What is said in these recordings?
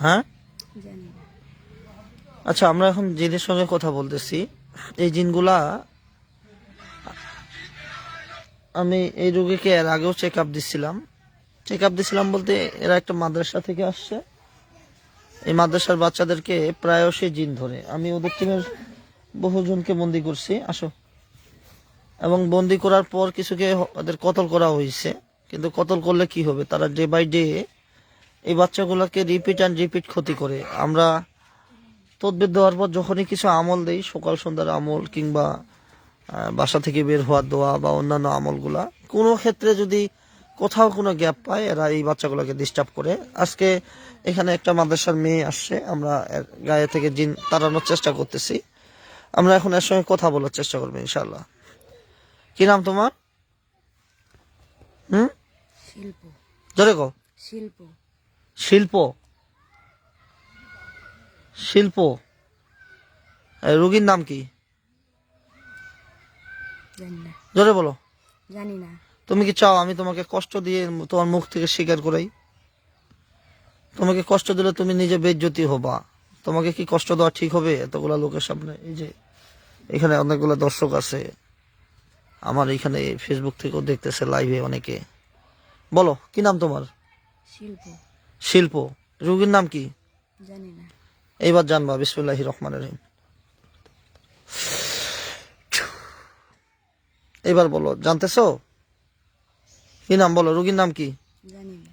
হ্যাঁ? আচ্ছা আমরা এখন জিনের সঙ্গে কথা বলতেছি। এই জিনগুলা আমি এই রোগীকে এর আগেও চেক আপ দিচ্ছিলাম চেক আপ দিছিলাম বলতে এরা একটা মাদ্রাসা থেকে আসছে। এই মাদ্রাসার বাচ্চাদেরকে প্রায়শই জিন ধরে। আমি ওদের টিমের বহুজনকে বন্দি করছি আসো। এবং বন্দি করার পর কিছুকে ওদের কতল করা হয়েছে কিন্তু কতল করলে কি হবে? তারা ডে বাই ডে এই বাচ্চাগুলোকে রিপিট অ্যান্ড রিপিট ক্ষতি করে। আমরা তদবির দেওয়ার পর যখনই কিছু আমল দেই সকাল সন্ধ্যার আমল কিংবা বাসা থেকে বের হওয়ার দোয়া বা অন্যান্য আমলগুলা কোনো ক্ষেত্রে যদি কোথাও কোনো গ্যাপ পায় এরা এই বাচ্চাগুলোকে ডিস্টার্ব করে। আজকে এখানে একটা মাদ্রাসার মেয়ে আসছে আমরা গায়ে থেকে জিন তাড়ানোর চেষ্টা করতেছি। আমরা এখন এর সঙ্গে কথা বলার চেষ্টা করব ইনশাল্লাহ কি নাম তোমার? হুম? শিল্প। জোরে কো শিল্প। শিল্প। শিল্প। রুগীর নাম কি? জোরে বলো। জানি না। তুমি কি চাও আমি তোমাকে কষ্ট দিয়ে তোমার মুখ থেকে স্বীকার করাই? তোমাকে কষ্ট দিলে তুমি নিজে বেজ্জতি হবা। তোমাকে কি কষ্ট দেওয়া ঠিক হবে? এতগুলা লোকের সামনে এই যে এখানে অনেকগুলো দর্শক আছে। আমার এখানে ফেসবুক থেকেও দেখতেছে লাইভে অনেকে। বলো কি নাম তোমার? শিল্প। শিল্প রুগীর নাম কি? জানি না। এইবার জানবা বিসমুল্লাহ রহমান রহিম। এবার বলো জানতেছো? কি নাম বলো রুগীর নাম কি? জানি না।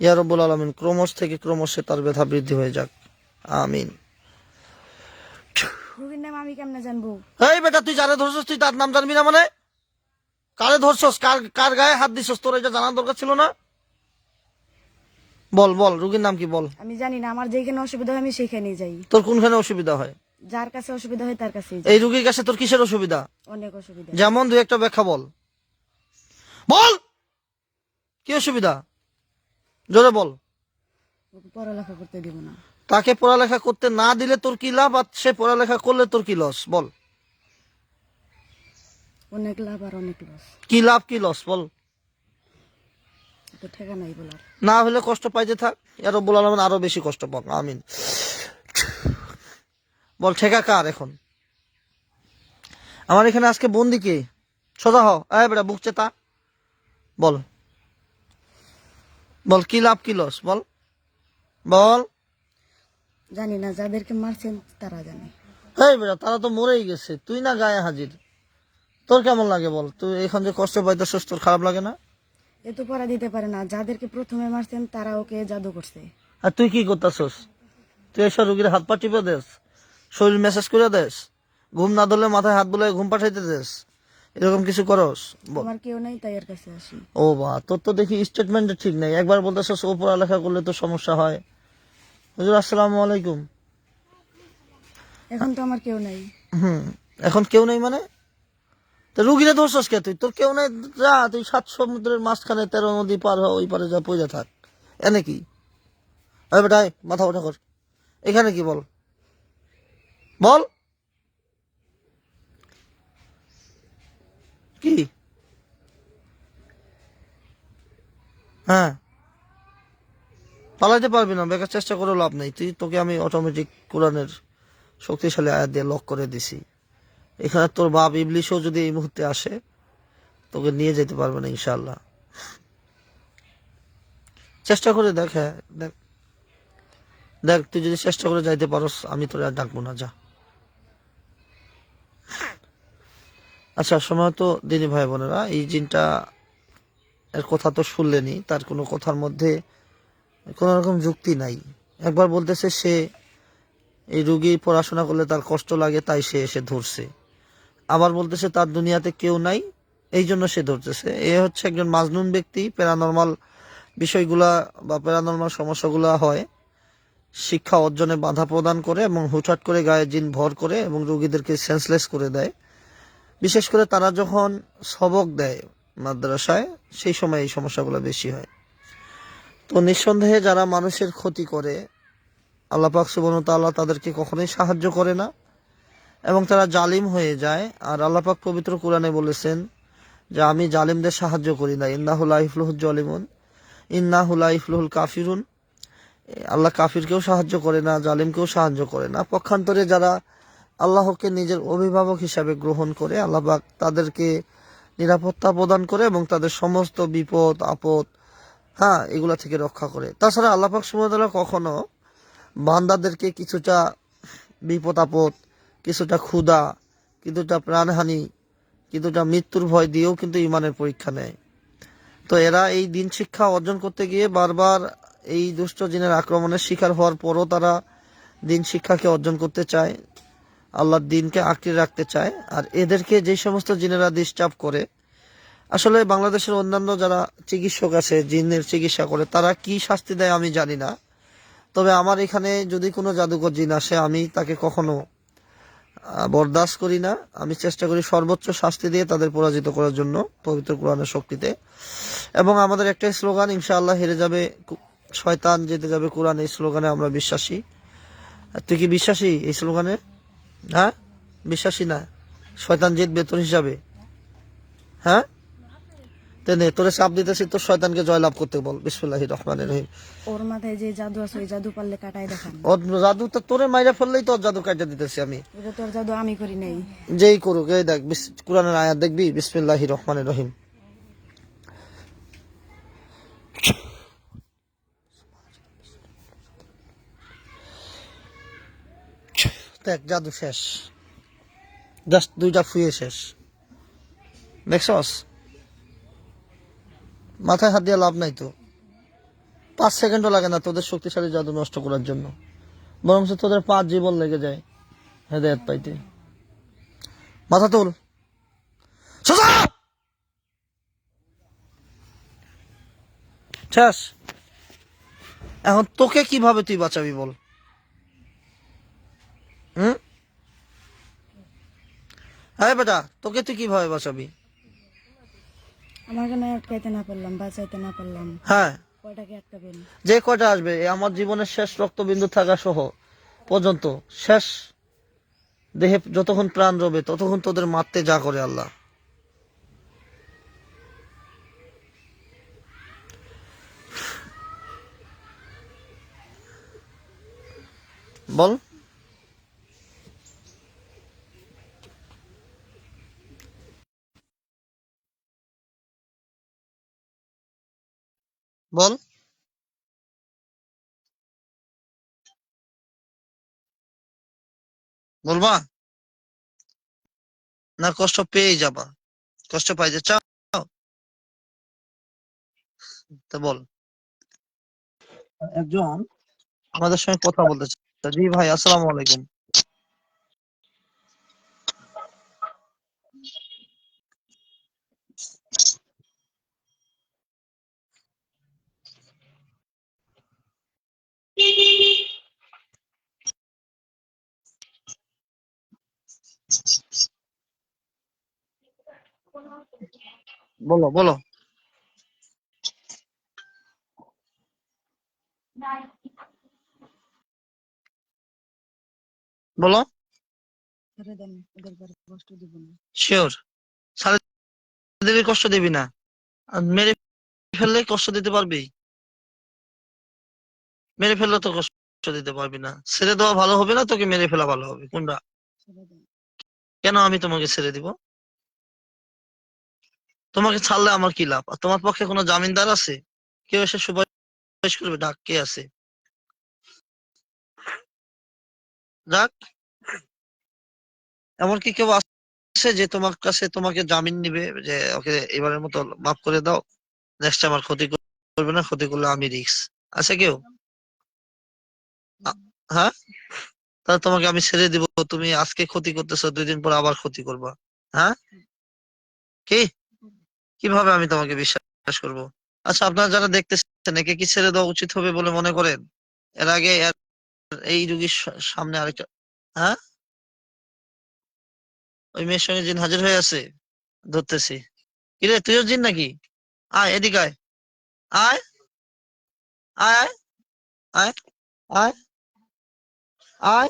ইয়া রব্বুল আলমিন ক্রমশ থেকে ক্রমশে তার ব্যথা বৃদ্ধি হয়ে যাক। আমিন। এই বেটা তুই যারে ধরছস তুই তার নাম জানবি না মানে? কারে ধরছস? কার কার গায়ে হাত দিছস? তোর এটা জানার দরকার ছিল না? বল বল রুগীর নাম কি বল? আমি জানি না আমার যেখানে অসুবিধা হয় আমি সেখানেই যাই। তোর কোনখানে অসুবিধা হয়? যার কাছে অসুবিধা হয় তার কাছে এই রুগীর কাছে তোর কিসের অসুবিধা? অনেক অসুবিধা। যেমন দুই একটা ব্যাখ্যা বল। বল! কি অসুবিধা? জোরে বল। পড়ালেখা করতে দিব না। তাকে পড়ালেখা করতে না দিলে তোর কি লাভ? আর সে পড়ালেখা করলে তোর কি লস বল। অনেক লাভ আর অনেক লস কি লাভ কি লস বল। না হলে কষ্ট পাইতে থাক। আর বল আলমেন আরও বেশি কষ্ট পাক আমিন। বল ঠেকা কার এখন? আমার এখানে আজকে বন্দি কে? সোজা হ বেটা বুক চেতা। বল। বল কি লাভ কি লস? বল। বল। জানি না যাদেরকে মারছেন তারা জানে। এই বেটা তারা তো মরেই গেছে। তুই না গায়ে হাজির। তোর কেমন লাগে বল? তুই এখন যে কষ্ট পাইতেছিস তোর খারাপ লাগে না? এ তো পড়া দিতে পারে না। যাদেরকে প্রথমে মারছেন তারা ওকে জাদু করছে। আর তুই কি করতেছস? তুই এসব রুগীর হাত পা টিপে দেস? শরীর মেসেজ করে দেস? ঘুম না ধরলে মাথায় হাত বলে ঘুম পাঠাইতে দেস? এরকম কিছু করস। আমার কেউ নাই তাই এর কাছে আসি। ও বা তোর তো দেখি স্টেটমেন্ট ঠিক নেই। একবার বলতেছস ও পড়ালেখা করলে তো সমস্যা হয়। হুজুর আসসালামু আলাইকুম। এখন তো আমার কেউ নাই। হুম এখন কেউ নেই মানে? তো রুগীরে ধরছস কে তুই? তোর কেউ নেই? যা, তুই সাত সমুদ্রের মাঝখানে তেরো নদী পার হ ওই পারে যা পয়সা থাক। এনে কি? আরে বেটাই মাথা ওঠা কর। এখানে কি বল? বল। কি? হ্যাঁ। পালাইতে পারবি না, বেকার চেষ্টা করে লাভ নেই। তুই, তোকে আমি অটোমেটিক কোরআনের শক্তিশালী আয়াত দিয়ে লক করে দিছি। এখানে তোর বাপ ইবলিশও যদি এই মুহূর্তে আসে, তোকে নিয়ে যেতে পারবে না ইনশাল্লাহ চেষ্টা করে দেখ হ্যাঁ দেখ। দেখ, তুই যদি চেষ্টা করে যাইতে পারস, আমি তোর আর ডাকবো না, যা। আচ্ছা সময় তো দিনী ভাই বোনেরা, এই জিনটা এর কথা তো শুনলেনি, তার কোনো কথার মধ্যে কোনো রকম যুক্তি নাই। একবার বলতেছে সে এই রুগী পড়াশোনা করলে তার কষ্ট লাগে, তাই সে এসে ধরছে। আবার বলতেছে, তার দুনিয়াতে কেউ নাই। এই জন্য সে ধরতেছে। এ হচ্ছে একজন মাজনুন ব্যক্তি, প্যারানর্মাল বিষয়গুলা বা প্যারানর্মাল সমস্যাগুলা হয়। শিক্ষা অর্জনে বাধা প্রদান করে এবং হুটহাট করে গায়ে জিন ভর করে এবং রোগীদেরকে সেন্সলেস করে দেয়। বিশেষ করে তারা যখন সবক দেয় মাদ্রাসায়, সেই সময় এই সমস্যাগুলো বেশি হয়। তো নিঃসন্দেহে যারা মানুষের ক্ষতি করে, আল্লাহ পাক সুবহানাহু ওয়া তাদেরকে কখনোই সাহায্য করে না। এবং তারা জালিম হয়ে যায়। আর আল্লাহ পাক পবিত্র কোরআনে বলেছেন যে, আমি জালিমদের সাহায্য করি না। ইন্নাহুল আইফলুহুল জলিমুন। ইন্নাহুল আইফলুহুল কাফিরুন। আল্লাহ কাফিরকেও সাহায্য করে না, জালিমকেও সাহায্য করে না। পক্ষান্তরে যারা আল্লাহকে নিজের অভিভাবক হিসাবে গ্রহণ করে আল্লাপাক তাদেরকে নিরাপত্তা প্রদান করে এবং তাদের সমস্ত বিপদ, আপদ হ্যাঁ এগুলা থেকে রক্ষা করে। তাছাড়া আল্লাহ পাক সুমতলা কখনো বান্দাদেরকে কিছুটা বিপদ আপদ কিছুটা ক্ষুধা, কিছুটা প্রাণহানি, কিছুটা মৃত্যুর ভয় দিয়েও কিন্তু ইমানের পরীক্ষা নেয়। তো এরা এই দিন শিক্ষা অর্জন করতে গিয়ে বারবার এই দুষ্ট জিনের আক্রমণের শিকার হওয়ার পরও তারা দিন শিক্ষাকে অর্জন করতে চায়, আল্লাহর দিনকে আঁকড়ে রাখতে চায়। আর এদেরকে যে সমস্ত জিনেরা ডিস্টার্ব করে, আসলে বাংলাদেশের অন্যান্য যারা চিকিৎসক আছে, জিনের চিকিৎসা করে, তারা কি শাস্তি দেয় আমি জানি না। তবে আমার এখানে যদি কোনো জাদুকর জিন আসে, আমি তাকে কখনো বরদাস্ত করি না। আমি চেষ্টা করি সর্বোচ্চ শাস্তি দিয়ে তাদের পরাজিত করার জন্য পবিত্র কোরআনের শক্তিতে। এবং আমাদের একটা স্লোগান, ইনশাআল্লাহ হেরে যাবে শয়তান, যেতে যাবে কোরআন। এই স্লোগানে আমরা বিশ্বাসী। তুই কি বিশ্বাসী এই স্লোগানে? হ্যাঁ? বিশ্বাসী না। শয়তান জিতবে তোর হিসাবে। হ্যাঁ? তেনে তোরে চাপ দিতেছি তোর শয়তানকে জয়লাভ করতে বল। বিসমুল্লাহি রহমানের রহিম। ওর মাথায় যে জাদু আছে ওই জাদু পারলে কাটাই দেখান। ওর জাদু তো তোরে মাইরা ফেললেই তোর জাদু কাটে দিতেছি আমি। ওটা তোর জাদু আমি করি নাই। যেই করুক এই দেখ কোরআনের আয়াত দেখবি? বিসমিল্লাহি রহমানের রহিম। দেখ জাদু শেষ। জাস্ট দুইটা ফুয়ে শেষ। দেখছস? মাথায় হাত দিয়ে লাভ নাই তো। পাঁচ সেকেন্ডও লাগে না তোদের শক্তিশালী জাদু নষ্ট করার জন্য। বরং তোদের পাঁচ জীবন লেগে যায় হেদায়ত পাইতে। মাথা তোল। শেষ। এখন তোকে কীভাবে তুই বাঁচাবি বল? হুম? হ্যাঁ বেটা, তোকে তুই কীভাবে বাঁচাবি? আমার কেন আটকাইতে না পারলাম বাঁচাইতে না পারলাম। হ্যাঁ। কয়টাকে আটকাবেন? যে কয়টা আসবে আমার জীবনের শেষ রক্তবিন্দু থাকা সহ পর্যন্ত শেষ দেহে যতক্ষণ প্রাণ রবে ততক্ষণ তোদের মারতে যা করে আল্লাহ। বল। বল। বলবা? না, কষ্ট পেয়ে যাবা। কষ্ট পাইতে চাও। তা বল। একজন আমাদের সঙ্গে কথা বলতে চাচ্ছে জি ভাই, আসসালামু আলাইকুম। বলো বলো। বলো। কষ্ট দিবি না। মেরে ফেললে কষ্ট দিতে পারবি। মেরে ফেললে তো কষ্ট দিতে পারবি না। ছেড়ে দেওয়া ভালো হবে না, তোকে মেরে ফেলা ভালো হবে। কোনটা? কেন আমি তোমাকে ছেড়ে দিব? তোমাকে ছাড়লে আমার কি লাভ? আর তোমার পক্ষে কোনো জামিনদার আছে? কেউ এসে সুপারিশ করবে? ডাক, কে আছে? ডাক। এমনকি কেউ আছে যে তোমার কাছে তোমাকে জামিন নিবে, যে ওকে এবারের মতো মাফ করে দাও। নেক্সট আমার ক্ষতি করবে না, ক্ষতি করলে আমি রিক্স আছে কেউ? হ্যাঁ? তাহলে তোমাকে আমি ছেড়ে দিব। তুমি আজকে ক্ষতি করতেছো, দুই দিন পর আবার ক্ষতি করবা। হ্যাঁ? কি? কীভাবে আমি তোমাকে বিশ্বাস করব? আচ্ছা আপনারা যারা দেখতেছেন, একে কি ছেড়ে দেওয়া উচিত হবে বলে মনে করেন? এর আগে এই রুগীর সামনে আরেকটা হ্যাঁ? ওই মেয়ের সঙ্গে জিন হাজির হয়ে আছে, ধরতেছি। কিরে, তুইও জিন নাকি? আয়, এদিকে আয়। আয়। আয় আয়। আয় আয়।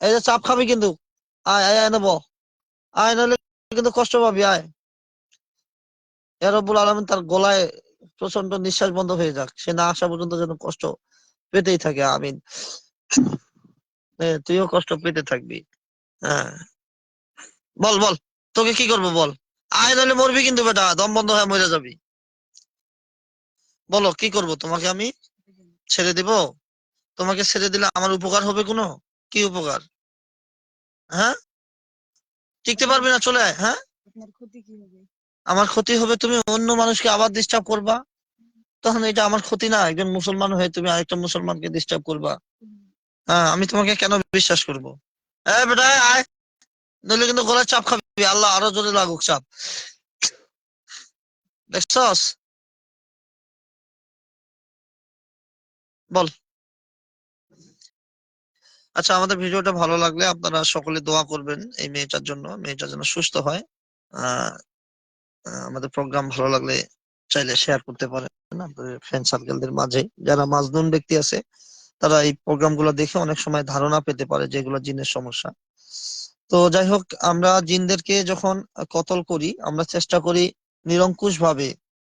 এই যে চাপ খাবি কিন্তু। আয় আয় আয় নেব আয় নাহলে কিন্তু কষ্ট পাবি, আয়। রব্বুল আলমিন তার গলায় প্রচণ্ড নিঃশ্বাস বন্ধ হয়ে যাক। সে না আসা পর্যন্ত যেন কষ্ট পেতেই থাকে, আমিন। তুইও কষ্ট পেতে থাকবি। হ্যাঁ। বল বল, তোকে কি করব বল? আয় নাহলে মরবি কিন্তু বেটা, দম বন্ধ হয়ে মরে যাবি। বলো, কি করব? তোমাকে আমি ছেড়ে দিব? তোমাকে ছেড়ে দিলে আমার উপকার হবে কোনো? কি উপকার? হ্যাঁ? টিকতে পারবি না চলে আয় হ্যাঁ? আমার ক্ষতি হবে তুমি অন্য মানুষকে আবার ডিস্টার্ব করবা? তখন এটা আমার ক্ষতি না একজন মুসলমান হয়ে তুমি আরেকটা মুসলমানকে ডিস্টার্ব করবা। হ্যাঁ আমি তোমাকে কেন বিশ্বাস করব? হ্যাঁ বেটা আয়। নইলে কিন্তু গলায় চাপ খাবি আল্লাহ আরও জোরে লাগুক চাপ। দেখছস? বল। আচ্ছা আমাদের ভিডিওটা ভালো লাগলে আপনারা সকলে দোয়া করবেন এই মেয়েটার জন্য মেয়েটা যেন সুস্থ হয়। আহ, আমাদের প্রোগ্রাম ভালো লাগলে চাইলে শেয়ার করতে পারেন আপনাদের ফ্রেন্ড সার্কেলদের মাঝে যারা মাজনুন ব্যক্তি আছে তারা এই প্রোগ্রামগুলো দেখে অনেক সময় ধারণা পেতে পারে যেগুলো জিনের সমস্যা। তো যাই হোক আমরা জিনদেরকে যখন কতল করি আমরা চেষ্টা করি নিরঙ্কুশ ভাবে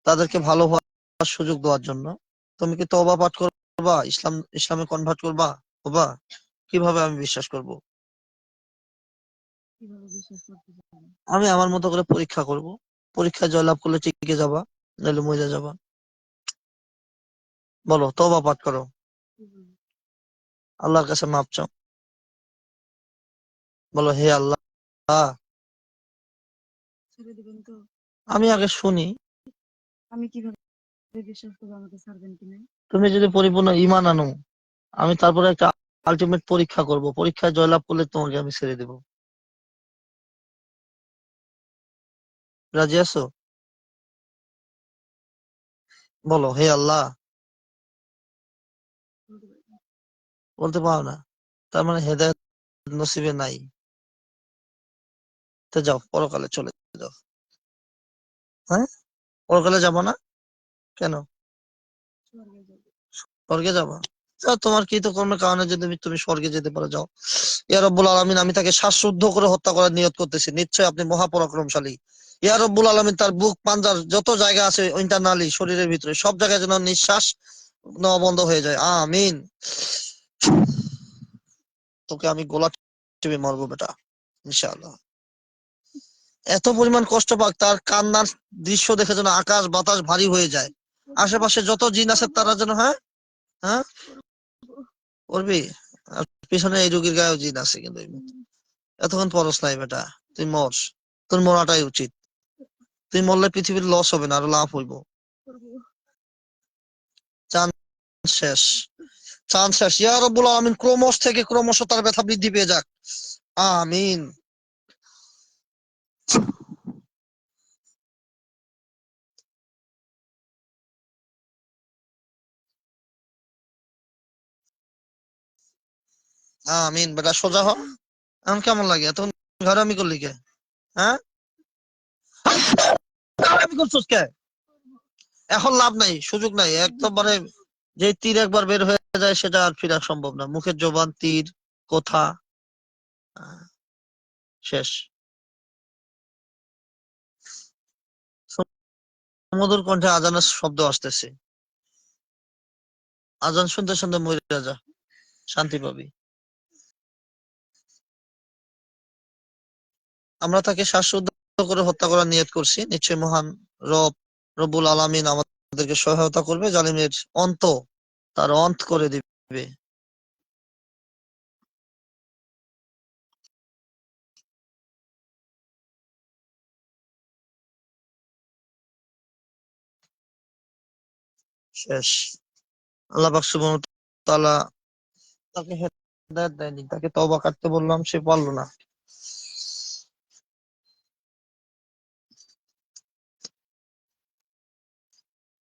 তাদেরকে ভালো হওয়ার সুযোগ দেওয়ার জন্য। তুমি কি তওবা পাঠ করবা? ইসলাম ইসলামে কনভার্ট করবা? হবা কীভাবে আমি বিশ্বাস করব? আমি আমার মতো করে পরীক্ষা করব। পরীক্ষায় জয়লাভ করলে টিকে যাবা নাহলে মরে যাবা। বলো তওবা পাঠ করো। আল্লাহর কাছে মাপ চাও। বলো হে আল্লাহ। আমি আগে শুনি। আমি কীভাবে তুমি যদি পরিপূর্ণ ইমান আনো আমি তারপরে একটা আলটিমেট পরীক্ষা করব। পরীক্ষায় জয়লাভ করলে তোমাকে আমি ছেড়ে দেব। রাজি আছো? বলো, হে আল্লাহ। বলতে পারি না। তার মানে হেদায়ত নসিবে নাই। তো যাও, পরকালে চলে যাও। হ্যাঁ? পরকালে যাব না? কেন? স্বর্গে যাব। স্বর্গে যাবা তা তোমার কর্মের কারণে যদি তুমি- স্বর্গে যেতে পারো, যাও। ইয়া রব্বুল আলমিন, আমি তাকে শ্বাসরুদ্ধ করে হত্যা করার নিয়ত করতেছি। নিশ্চয় আপনি মহাপরাক্রমশালী। ইয়া রব্বুল আলমিন তার বুক, পাঞ্জার যত জায়গা আছে ইন্টারনালি শরীরের ভিতরে, সব জায়গায় যেন নিঃশ্বাস নেওয়া বন্ধ হয়ে যায়। আমিন। তোকে আমি গোলা টিপে মারবো বেটা, ইনশাআল্লাহ। এত পরিমাণ কষ্ট পাক, তার কান্নার দৃশ্য দেখে যেন আকাশ বাতাস ভারী হয়ে যায়। আশেপাশে যত জিন আছে তারা যেন হ্যাঁ? হ্যাঁ? করবি আর পিছনে এই রুগীর গায়েও জিন আছে কিন্তু এতক্ষণ পরস নাই বেটা, তুই মর তোর মরাটাই উচিত। তুই মরলে পৃথিবীর লস হবে না, আরও লাভ হইব। করব। শেষ। চান শেষ। ইয়া রব্বুল আলামিন, ক্রমশ থেকে ক্রমশ তার ব্যথা বৃদ্ধি পেয়ে যাক। আমিন। আমিন, বেটা সোজা হ। এখন কেমন লাগে? এখন ঘরে আমি করলি কে? হ্যাঁ? আমি এখন লাভ নাই, সুযোগ নাই। একদমবারে যে তীর একবার বের হয়ে যায়, সেটা আর ফিরা সম্ভব না। মুখের জবান, তীর, কথা? শেষ। সমুদ্র কণ্ঠে আজানের শব্দ আসতেছে। আজান শুনতে শুনতে মরে যা শান্তি পাবি। আমরা তাকে শ্বাসরুদ্ধ করে হত্যা করার নিয়ত করছি। নিশ্চয় মহান রব রবুল আলামিন আমাদেরকে সহায়তা করবে, জালিমের অন্ত তার অন্ত করে দিবে। শেষ। আল্লাহ পাক তাকে হেদায়েত দেয়নি, তাকে তওবা কাটতে বললাম, সে পারল না।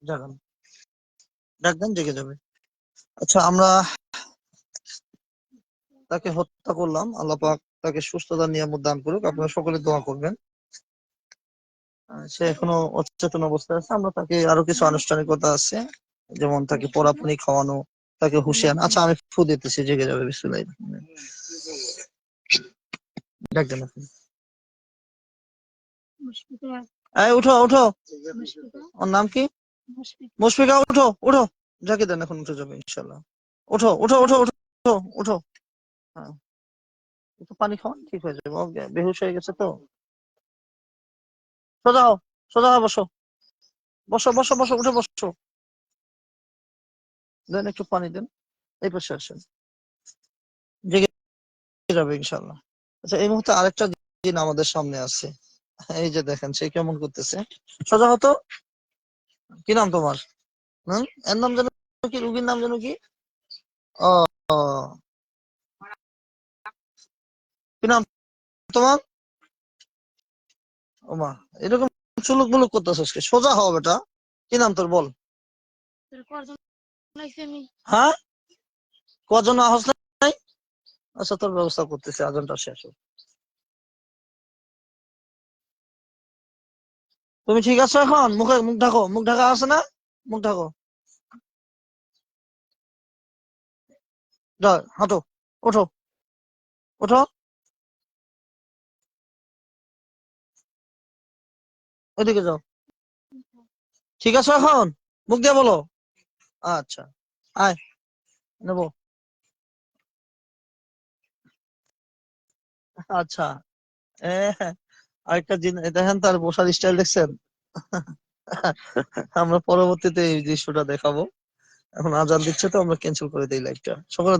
জাগান ডাক দেন জেগে যাবে। আচ্ছা আমরা তাকে হত্যা করলাম। আল্লাহ পাক তাকে সুস্থতা নিয়ামত দান করুক। আপনারা সকলে দোয়া করবেন। সে এখনও অচেতন অবস্থায় আছে। আমরা তাকে আরও কিছু আনুষ্ঠানিকতা আছে। যেমন তাকে পড়াপুনি খাওয়ানো তাকে হুশিয়ান আচ্ছা আমি ফু দিতেছি জেগে যাবে রহমানির রহিম। আপনি। এই উঠো উঠো। ওর নাম কি? মুশফিকা, উঠো উঠো। যাকে দেন এখন উঠে যাবে ইনশাল্লাহ ওঠো ওঠো ওঠো ওঠো ওঠো হ্যাঁ। পানি খাওয়ান ঠিক হয়ে যাবে বেহুশ হয়ে গেছে তো? সোজা হও সোজা হও, বসো। বসো বসো বসো, উঠে বসো। দেন একটু পানি দেন। এই পাশে আসেন। জেগে যাবে ইনশাল্লাহ আচ্ছা এই মুহূর্তে আরেকটা দিন আমাদের সামনে আছে। এই যে দেখেন, সে কেমন করতেছে। সোজা হতো কি নাম তোমার? হুম? এর নাম যেন কি? রুগীর নাম যেন কি? ও। কি নাম তোমার? ওমা এরকম চুলুক মুলুক করতেছিস কি? সোজা হও বেটা। কি নাম তোর বল? হ্যাঁ? কজন আহস নাই? আচ্ছা তোর ব্যবস্থা করতেছি আজনটা শেষ হোক। তুমি ঠিক আছো এখন? মুখে মুখ ঢাকো। মুখ ঢাকা আছে না? মুখ ঢাকো। হাঁটো। ওঠো। ওঠো। ওইদিকে যাও। ঠিক আছে এখন? মুখ দিয়ে বলো। আচ্ছা। আয়। নেব। আচ্ছা। এ আরেকটা জিনিস দেখেন তার বসার স্টাইল দেখছেন? আমরা পরবর্তীতে এই দৃশ্যটা দেখাবো। এখন আজান দিচ্ছে তো আমরা ক্যান্সেল করে দিই লাইভটা সকলে